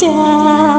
家。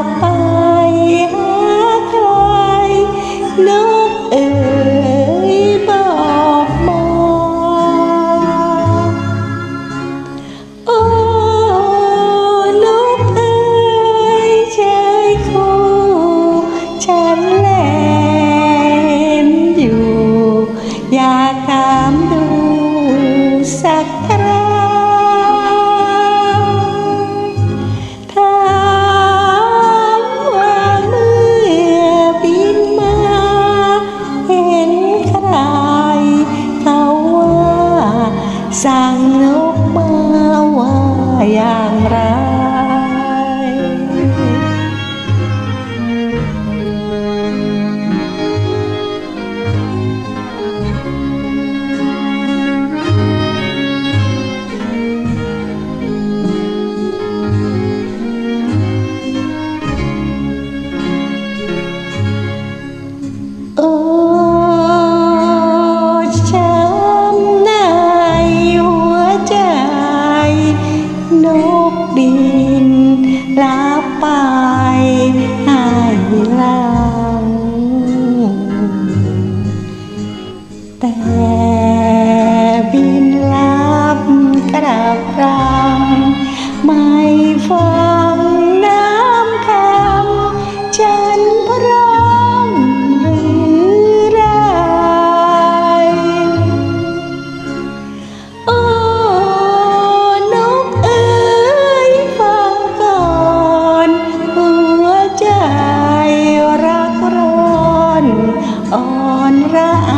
sang nốt mơ hoa ra ลาไปไอ้ลังแต่ อ่อนระ